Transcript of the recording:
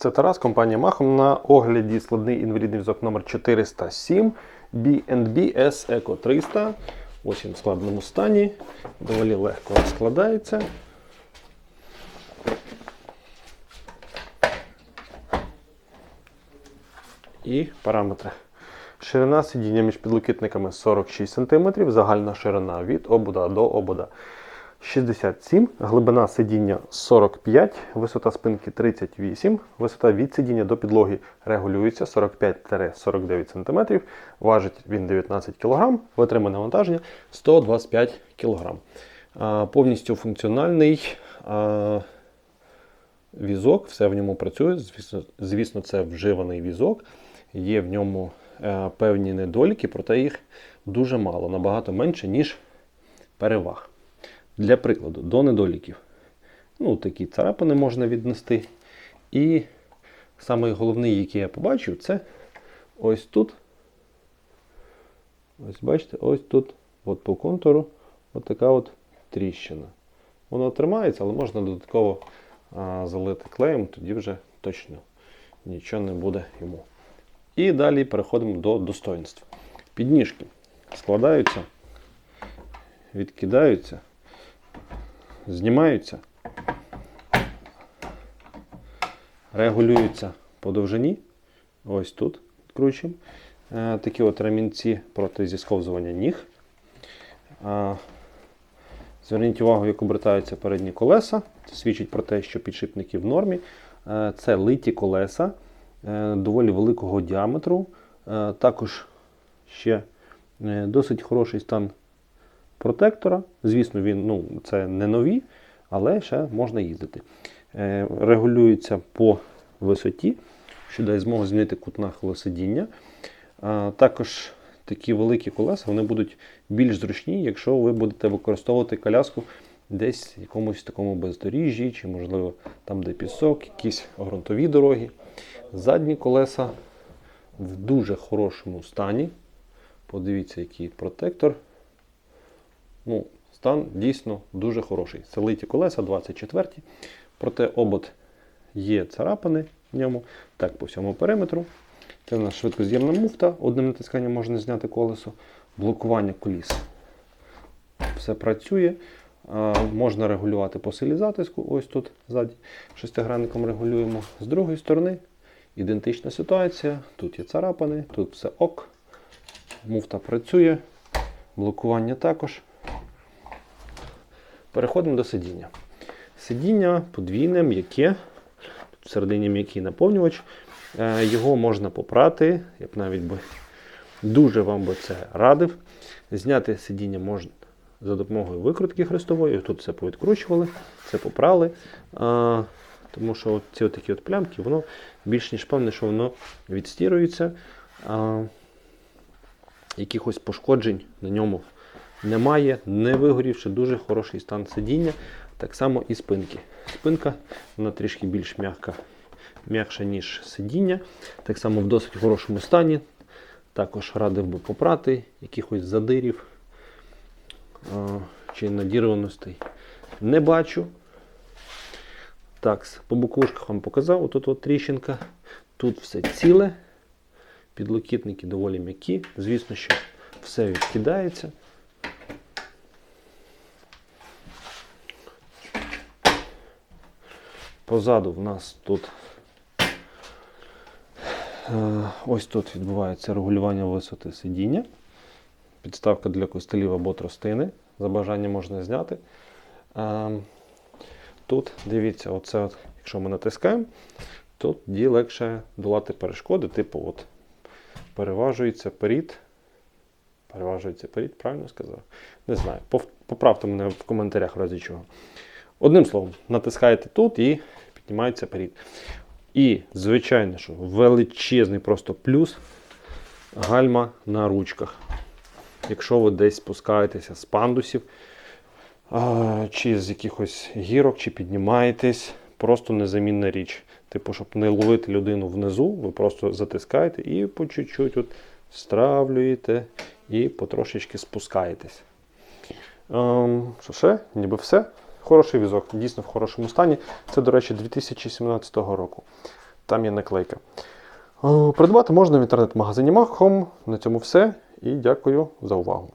Це Тарас, компанія Махом. На огляді складний інвалідний візок номер 407 B&B S Eco 300. Ось він в складному стані. Доволі легко складається. І параметри. Ширина сидіння між підлокітниками 46 см, загальна ширина від обода до обода 67, глибина сидіння 45, висота спинки 38, висота від сидіння до підлоги регулюється 45-49 см, важить він 19 кг, витримане навантаження 125 кг. Повністю функціональний візок, все в ньому працює. Звісно, звісно, це вживаний візок. Є в ньому е, певні недоліки, проте їх дуже мало, набагато менше, ніж переваг. Для прикладу, до недоліків. Ну, такі царапини можна віднести. І самий головний, який я побачив, це ось тут. Ось бачите, ось тут, от по контуру, от така от тріщина. Воно тримається, але можна додатково а, залити клеєм, тоді вже точно нічого не буде йому. І далі переходимо до достоинств. Підніжки складаються, відкидаються, знімаються, регулюються по довжині. Ось тут відкручуємо. Е, Такі от ремінці проти зісковзування ніг. Е, Зверніть увагу, як обертаються передні колеса. Це свідчить про те, що підшипники в нормі. Е, Це литі колеса доволі великого діаметру. Також ще досить хороший стан протектора. Звісно, він ну, це не нові, але ще можна їздити. Е, Регулюється по висоті, що дає змогу змінити кут нахилу сидіння. А, Також такі великі колеса вони будуть більш зручні, якщо ви будете використовувати коляску десь в якомусь такому бездоріжжі, чи, можливо, там, де пісок, якісь ґрунтові дороги. Задні колеса в дуже хорошому стані. Подивіться, який протектор. Ну, стан дійсно дуже хороший. Це литі колеса 24. ті Проте обод є царапини в ньому. Так, по всьому периметру. Це у нас швидкоз'ємна муфта. Одним натисканням можна зняти колесо. Блокування коліс. Все працює. Можна регулювати по силі затиску. Ось тут ззаді шестигранником регулюємо. З другої сторони ідентична ситуація. Тут є царапини, тут все ок. Муфта працює. Блокування також. Переходимо до сидіння. Сидіння подвійне, м'яке. Тут всередині м'який наповнювач. Е, Його можна попрати. Я б навіть би дуже вам би це радив. Зняти сидіння можна за допомогою викрутки хрестової. Тут все повідкручували, це попрали. А, тому що ці такі от плямки, воно більш ніж певне, що воно відстірується. А, якихось пошкоджень на ньому немає, не вигорівши, дуже хороший стан сидіння. Так само і спинки. Спинка вона трішки більш м'яка, м'якша, ніж сидіння. Так само в досить хорошому стані. Також радив би попрати якихось задирів чи надірваностей. Не бачу. Так, по боковушках вам показав, отут от тріщинка. Тут все ціле. Підлокітники доволі м'які. Звісно, що все відкидається. Позаду в нас тут е, ось тут відбувається регулювання висоти сидіння. Підставка для костелів або тростини. За бажанням можна зняти. Е, Тут, дивіться, оце от, якщо ми натискаємо, тут тоді легше долати перешкоди, типу от переважується перід. Переважується перід, правильно сказав? Не знаю. Поправте мене в коментарях разі чого. Одним словом, натискаєте тут і піднімається перід. І, звичайно, що величезний просто плюс гальма на ручках. Якщо ви десь спускаєтеся з пандусів, чи з якихось гірок, чи піднімаєтесь, просто незамінна річ. Типу, щоб не ловити людину внизу, ви просто затискаєте і по чуть-чуть от стравлюєте і потрошечки спускаєтесь. Ем, що ще? Ніби все. Хороший візок, дійсно в хорошому стані. Це, до речі, 2017 року. там є наклейка. Е, Придбати можна в інтернет-магазині Махом. На цьому все. І дякую за увагу.